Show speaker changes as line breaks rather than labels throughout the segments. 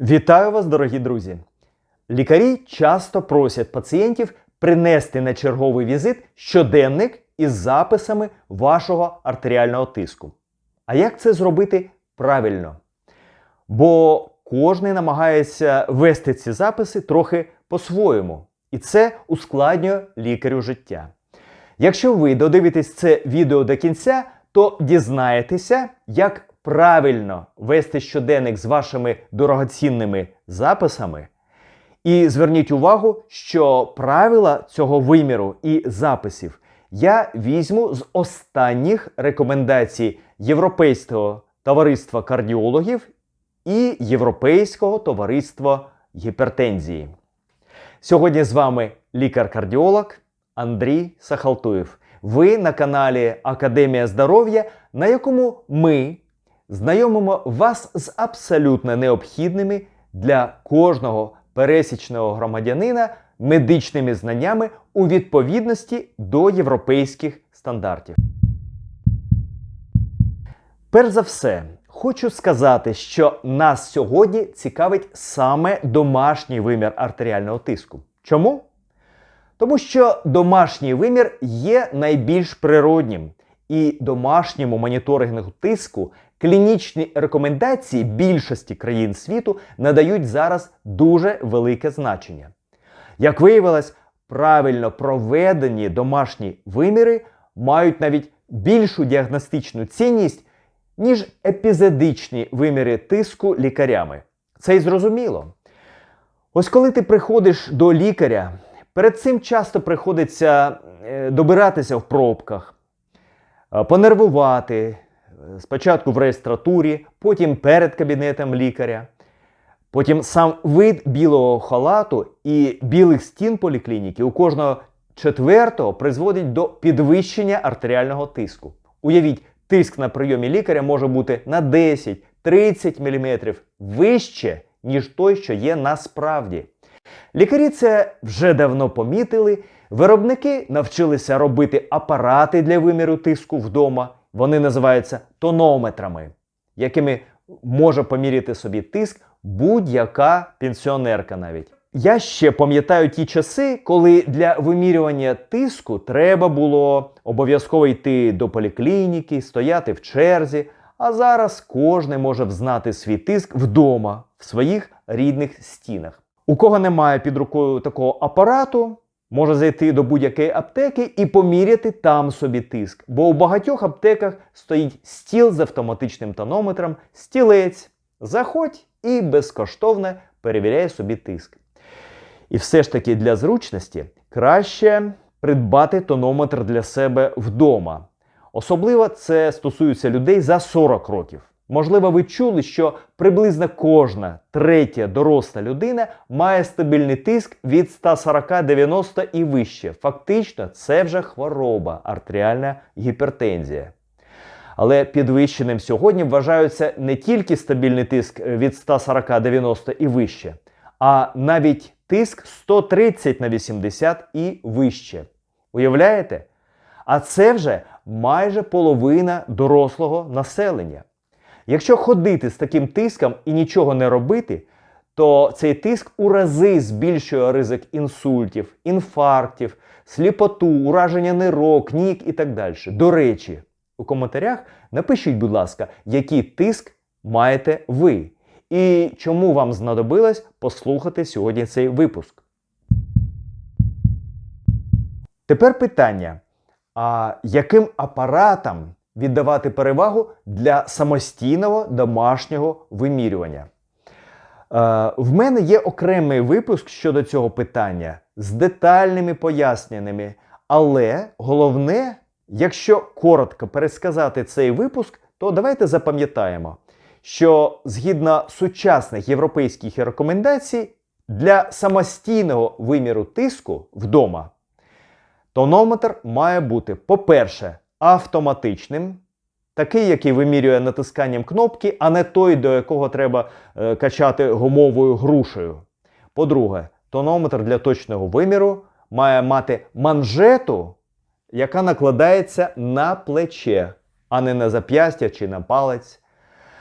Вітаю вас, дорогі друзі! Лікарі часто просять пацієнтів принести на черговий візит щоденник із записами вашого артеріального тиску. А як це зробити правильно? Бо кожен намагається вести ці записи трохи по-своєму, і це ускладнює лікарю життя. Якщо ви додивитесь це відео до кінця, то дізнаєтеся, як правильно вести щоденник з вашими дорогоцінними записами. І зверніть увагу, що правила цього виміру і записів я візьму з останніх рекомендацій Європейського товариства кардіологів і Європейського товариства гіпертензії. Сьогодні з вами лікар-кардіолог Андрій Сахалтуєв. Ви на каналі Академія здоров'я, на якому ми знайомимо вас з абсолютно необхідними для кожного пересічного громадянина медичними знаннями у відповідності до європейських стандартів. Перш за все, хочу сказати, що нас сьогодні цікавить саме домашній вимір артеріального тиску. Чому? Тому що домашній вимір є найбільш природнім, і домашньому моніторингу тиску клінічні рекомендації більшості країн світу надають зараз дуже велике значення. Як виявилось, правильно проведені домашні виміри мають навіть більшу діагностичну цінність, ніж епізодичні виміри тиску лікарями. Це й зрозуміло. Ось коли ти приходиш до лікаря, перед цим часто приходиться е, добиратися в пробках, е, понервувати, спочатку в реєстратурі, потім перед кабінетом лікаря. Потім сам вид білого халату і білих стін поліклініки у кожного четвертого призводить до підвищення артеріального тиску. Уявіть, тиск на прийомі лікаря може бути на 10-30 мм вище, ніж той, що є насправді. Лікарі це вже давно помітили. Виробники навчилися робити апарати для виміру тиску вдома. Вони називаються тонометрами, якими може поміряти собі тиск будь-яка пенсіонерка навіть. Я ще пам'ятаю ті часи, коли для вимірювання тиску треба було обов'язково йти до поліклініки, стояти в черзі. А зараз кожен може взнати свій тиск вдома, в своїх рідних стінах. У кого немає під рукою такого апарату, може зайти до будь-якої аптеки і поміряти там собі тиск. Бо у багатьох аптеках стоїть стіл з автоматичним тонометром, стілець. Заходь і безкоштовно перевіряй собі тиск. І все ж таки для зручності краще придбати тонометр для себе вдома. Особливо це стосується людей за 40 років. Можливо, ви чули, що приблизно кожна третя доросла людина має стабільний тиск від 140-90 і вище. Фактично, це вже хвороба, артеріальна гіпертензія. Але підвищеним сьогодні вважаються не тільки стабільний тиск від 140-90 і вище, а навіть тиск 130 на 80 і вище. Уявляєте? А це вже майже половина дорослого населення. Якщо ходити з таким тиском і нічого не робити, то цей тиск у рази збільшує ризик інсультів, інфарктів, сліпоту, ураження нирок, ніг і так далі. До речі, у коментарях напишіть, будь ласка, який тиск маєте ви, і чому вам знадобилось послухати сьогодні цей випуск. Тепер питання: а яким апаратам віддавати перевагу для самостійного домашнього вимірювання? Е, в мене є окремий випуск щодо цього питання з детальними поясненнями, але головне, якщо коротко пересказати цей випуск, то давайте запам'ятаємо, що згідно сучасних європейських рекомендацій для самостійного виміру тиску вдома тонометр має бути, по-перше, автоматичним, такий, який вимірює натисканням кнопки, а не той, до якого треба е, качати гумовою грушею. По-друге, тонометр для точного виміру має мати манжету, яка накладається на плече, а не на зап'ястя чи на палець.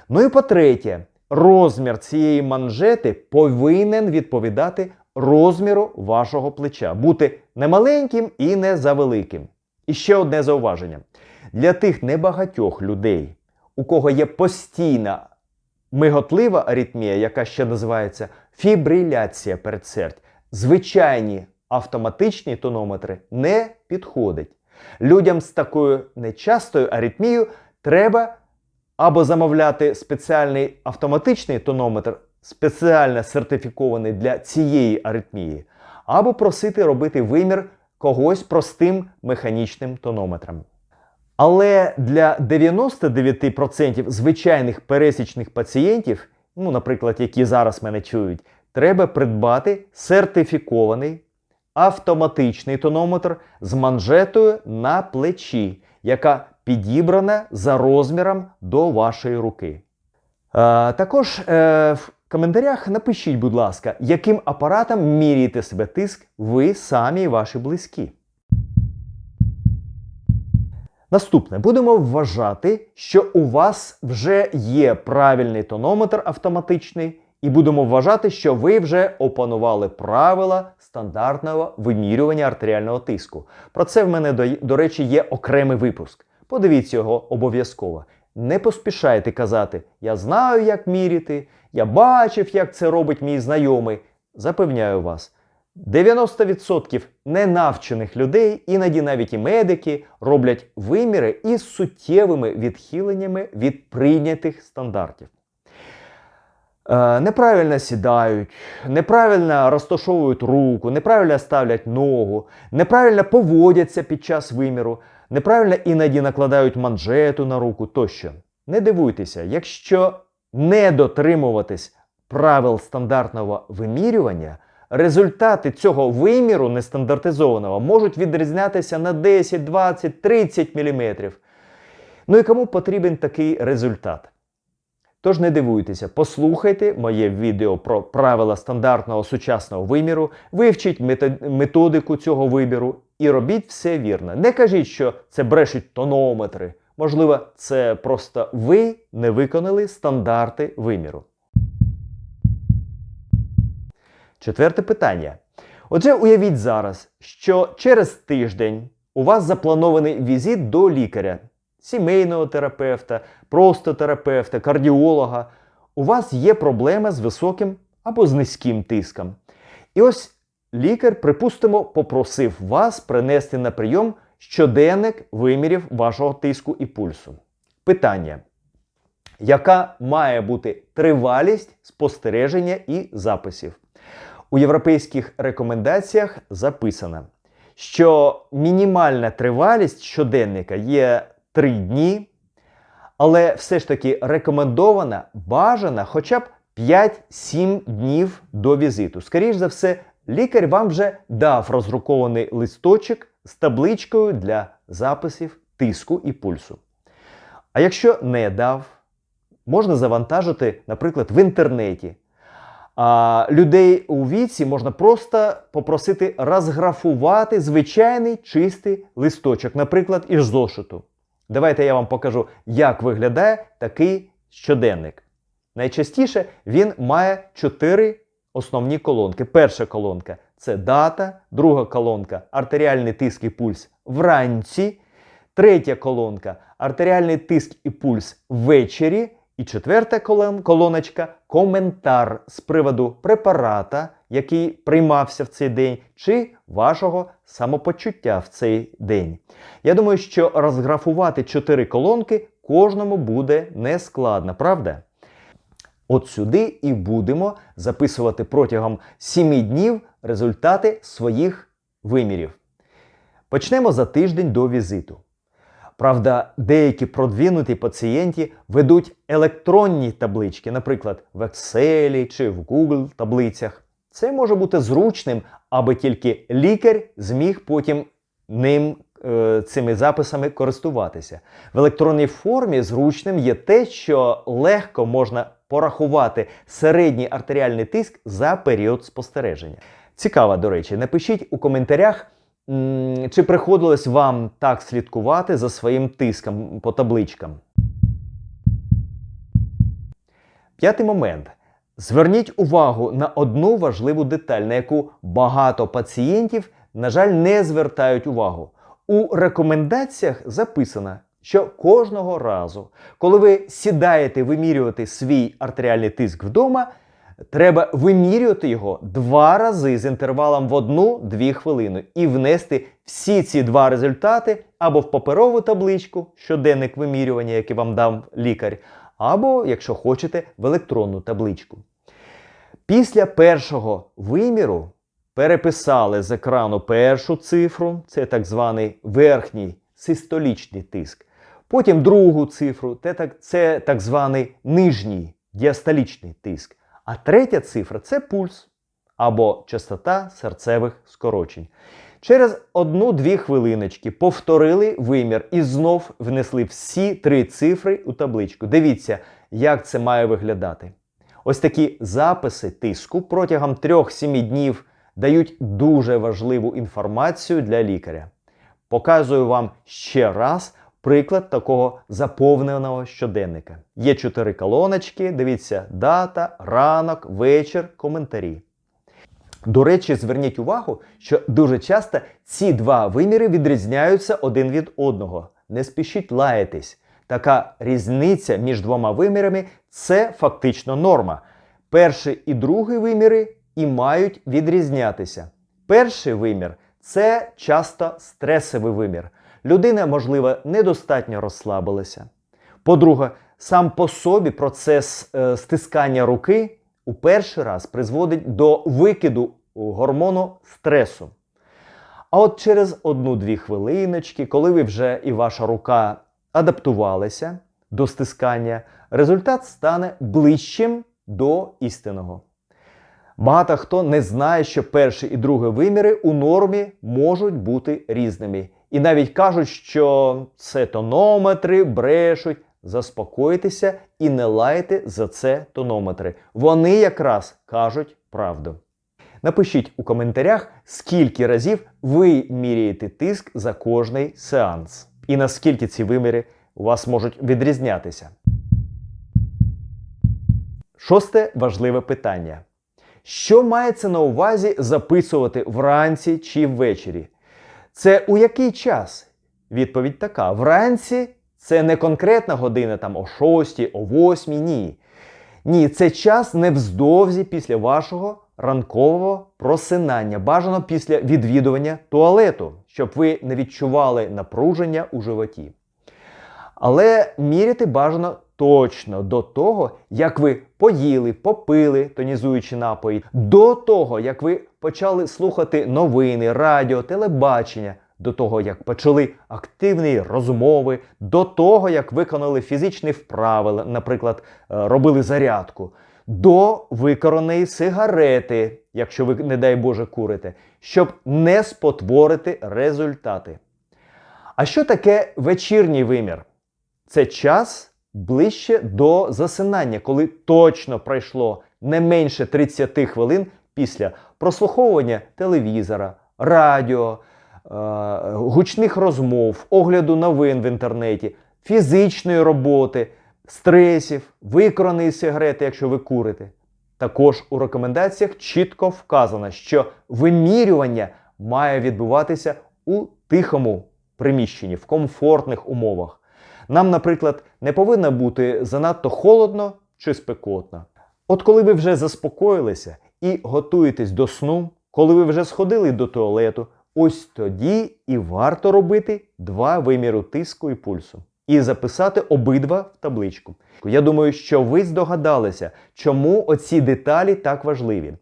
Ну і по-третє, розмір цієї манжети повинен відповідати розміру вашого плеча, бути не маленьким і не завеликим. І ще одне зауваження: для тих небагатьох людей, у кого є постійна миготлива аритмія, яка ще називається фібриляція передсердь, звичайні автоматичні тонометри не підходять. Людям з такою нечастою аритмією треба або замовляти спеціальний автоматичний тонометр, спеціально сертифікований для цієї аритмії, або просити робити вимір когось простим механічним тонометром. Але для 99% звичайних пересічних пацієнтів, ну, наприклад, які зараз мене чують, треба придбати сертифікований автоматичний тонометр з манжетою на плечі, яка підібрана за розміром до вашої руки. Також е, в коментарях напишіть, будь ласка, яким апаратом міряєте себе тиск ви самі і ваші близькі. Наступне будемо вважати, що у вас вже є правильний тонометр автоматичний, і будемо вважати, що ви вже опанували правила стандартного вимірювання артеріального тиску. Про це в мене, до, речі, є окремий випуск. Подивіться його обов'язково. Не поспішайте казати, я знаю, як міряти, я бачив, як це робить мій знайомий. Запевняю вас, 90% ненавчених людей, іноді навіть і медики, роблять виміри із суттєвими відхиленнями від прийнятих стандартів. Е, неправильно сідають, неправильно розташовують руку, неправильно ставлять ногу, неправильно поводяться під час виміру, неправильно іноді накладають манжету на руку тощо. Не дивуйтеся, якщо не дотримуватись правил стандартного вимірювання, результати цього виміру нестандартизованого можуть відрізнятися на 10, 20, 30 мм. Ну і кому потрібен такий результат? Тож не дивуйтеся, послухайте моє відео про правила стандартного сучасного виміру, вивчіть методику цього вибіру і робіть все вірно. Не кажіть, що це брешуть тонометри. Можливо, це просто ви не виконали стандарти виміру. Четверте питання. Отже, уявіть зараз, що через тиждень у вас запланований візит до лікаря, сімейного терапевта, просто терапевта, кардіолога. У вас є проблема з високим або з низьким тиском. І ось лікар, припустимо, попросив вас принести на прийом щоденник вимірів вашого тиску і пульсу. Питання. Яка має бути тривалість спостереження і записів? У європейських рекомендаціях записано, що мінімальна тривалість щоденника є 3 дні, але все ж таки рекомендована, бажана хоча б 5-7 днів до візиту. Скоріше за все, лікар вам вже дав роздрукований листочок з табличкою для записів тиску і пульсу. А якщо не дав, можна завантажити, наприклад, в інтернеті. А людей у віці можна просто попросити розграфувати звичайний чистий листочок, наприклад, із зошиту. Давайте я вам покажу, як виглядає такий щоденник. Найчастіше він має чотири основні колонки. Перша колонка це дата, друга колонка артеріальний тиск і пульс вранці, третя колонка артеріальний тиск і пульс ввечері. І четверта колоночка коментар з приводу препарата, який приймався в цей день, чи вашого самопочуття в цей день. Я думаю, що розграфувати чотири колонки кожному буде нескладно, правда? От сюди і будемо записувати протягом 7 днів результати своїх вимірів. Почнемо за тиждень до візиту. Правда, деякі продвинуті пацієнти ведуть електронні таблички, наприклад, в Excel чи в Google таблицях. Це може бути зручним, аби тільки лікар зміг потім ним цими записами користуватися. В електронній формі зручним є те, що легко можна порахувати середній артеріальний тиск за період спостереження. Цікаво, до речі, напишіть у коментарях. Чи приходилось вам так слідкувати за своїм тиском по табличкам? П'ятий момент. Зверніть увагу на одну важливу деталь, на яку багато пацієнтів, на жаль, не звертають увагу. У рекомендаціях записано, що кожного разу, коли ви сідаєте вимірювати свій артеріальний тиск вдома, треба вимірювати його два рази з інтервалом в одну-дві хвилини і внести всі ці два результати або в паперову табличку, щоденник вимірювання, який вам дав лікар, або, якщо хочете, в електронну табличку. Після першого виміру переписали з екрану першу цифру, це так званий верхній систолічний тиск. Потім другу цифру, це так, званий нижній діастолічний тиск. А третя цифра це пульс або частота серцевих скорочень. Через одну-дві хвилиночки повторили вимір і знов внесли всі три цифри у табличку. Дивіться, як це має виглядати. Ось такі записи тиску протягом 3-7 днів дають дуже важливу інформацію для лікаря. Показую вам ще раз приклад такого заповненого щоденника. Є чотири колоночки, дивіться, дата, ранок, вечір, коментарі. До речі, зверніть увагу, що дуже часто ці два виміри відрізняються один від одного. Не спішіть лаятись. Така різниця між двома вимірами це фактично норма. Перший і другий виміри і мають відрізнятися. Перший вимір це часто стресовий вимір. Людина, можливо, недостатньо розслабилася. По-друге, сам по собі процес е, стискання руки у перший раз призводить до викиду гормону стресу. А от через одну-дві хвилиночки, коли ви вже і ваша рука адаптувалися до стискання, результат стане ближчим до істинного. Багато хто не знає, що перший і другий виміри у нормі можуть бути різними. І навіть кажуть, що це тонометри брешуть. Заспокойтеся і не лайте за це тонометри. Вони якраз кажуть правду. Напишіть у коментарях, скільки разів ви міряєте тиск за кожний сеанс, і наскільки ці виміри у вас можуть відрізнятися. Шосте важливе питання. Що мається на увазі записувати вранці чи ввечері? Це у який час? Відповідь така: вранці це не конкретна година там о 6, о 8, ні. Ні, це час невздовзі після вашого ранкового просинання, бажано після відвідування туалету, щоб ви не відчували напруження у животі. Але міряти бажано точно до того, як ви поїли, попили тонізуючі напої, до того, як ви почали слухати новини, радіо, телебачення, до того, як почали активні розмови, до того, як виконали фізичні вправи, наприклад, е, робили зарядку, до викораної сигарети, якщо ви, не дай Боже, курите, щоб не спотворити результати. А що таке вечірній вимір? Це час ближче до засинання, коли точно пройшло не менше 30 хвилин після прослуховування телевізора, радіо, е гучних розмов, огляду новин в інтернеті, фізичної роботи, стресів, викраної сигарети, якщо ви курите. Також у рекомендаціях чітко вказано, що вимірювання має відбуватися у тихому приміщенні, в комфортних умовах. Нам, наприклад, не повинно бути занадто холодно чи спекотно. От коли ви вже заспокоїлися і готуєтесь до сну, коли ви вже сходили до туалету, ось тоді і варто робити два виміри тиску і пульсу. І записати обидва в табличку. Я думаю, що ви здогадалися, чому оці деталі так важливі.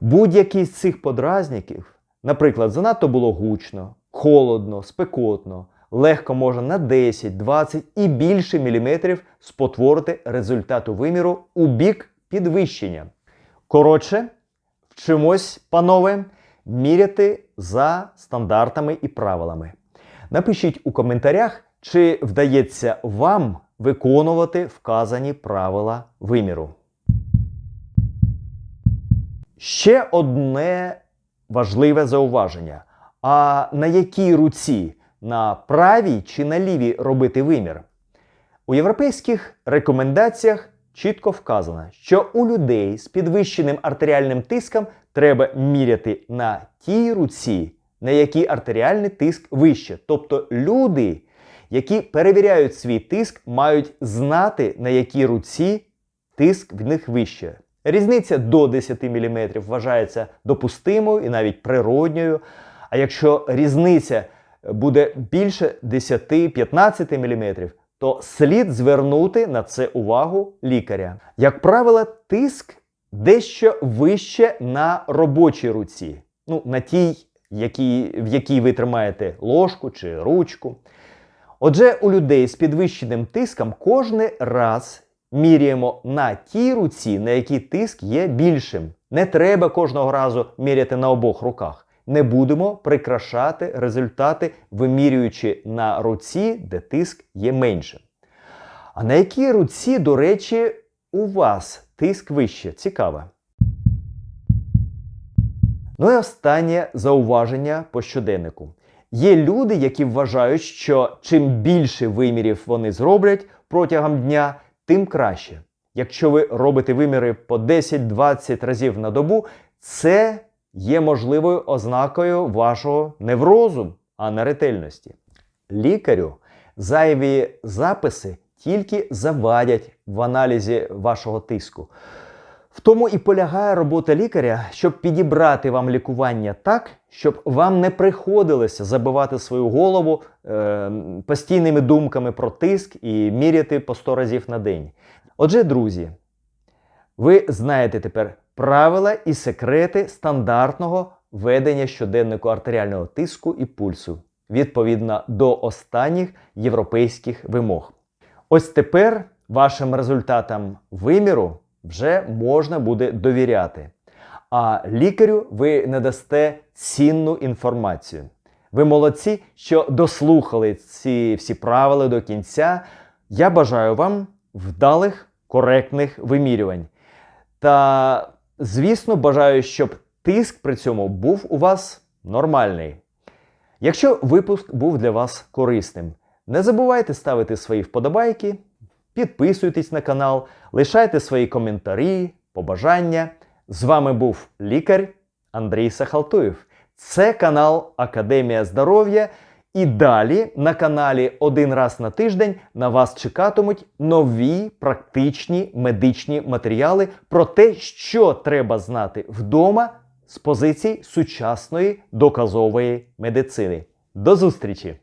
Будь-який з цих подразників, наприклад, занадто було гучно, холодно, спекотно, легко може на 10, 20 і більше міліметрів спотворити результату виміру у бік підвищення. Коротше, вчимось, панове, міряти за стандартами і правилами. Напишіть у коментарях, чи вдається вам виконувати вказані правила виміру. Ще одне важливе зауваження. А на якій руці на правій чи на лівій робити вимір. У європейських рекомендаціях чітко вказано, що у людей з підвищеним артеріальним тиском треба міряти на тій руці, на якій артеріальний тиск вище. Тобто люди, які перевіряють свій тиск, мають знати, на якій руці тиск в них вище. Різниця до 10 мм вважається допустимою і навіть природньою. А якщо різниця буде більше 10-15 мм, то слід звернути на це увагу лікаря. Як правило, тиск дещо вище на робочій руці, ну, на тій, якій, в якій ви тримаєте ложку чи ручку. Отже, у людей з підвищеним тиском кожен раз міряємо на тій руці, на якій тиск є більшим. Не треба кожного разу міряти на обох руках. Не будемо прикрашати результати, вимірюючи на руці, де тиск є меншим. А на якій руці, до речі, у вас тиск вище? Цікаво. Ну і останнє зауваження по щоденнику. Є люди, які вважають, що чим більше вимірів вони зроблять протягом дня, тим краще. Якщо ви робите виміри по 10-20 разів на добу, це є можливою ознакою вашого неврозу, а не ретельності. Лікарю зайві записи тільки завадять в аналізі вашого тиску. В тому і полягає робота лікаря, щоб підібрати вам лікування так, щоб вам не приходилося забивати свою голову е, постійними думками про тиск і міряти по 100 разів на день. Отже, друзі, ви знаєте тепер правила і секрети стандартного ведення щоденнику артеріального тиску і пульсу відповідно до останніх європейських вимог. Ось тепер вашим результатам виміру вже можна буде довіряти. А лікарю ви не дасте цінну інформацію. Ви молодці, що дослухали ці всі правила до кінця. Я бажаю вам вдалих, коректних вимірювань. Та, звісно, бажаю, щоб тиск при цьому був у вас нормальний. Якщо випуск був для вас корисним, не забувайте ставити свої вподобайки, підписуйтесь на канал, лишайте свої коментарі, побажання. З вами був лікар Андрій Сахалтуєв. Це канал Академія здоров'я. І далі на каналі один раз на тиждень на вас чекатимуть нові практичні медичні матеріали про те, що треба знати вдома з позицій сучасної доказової медицини. До зустрічі!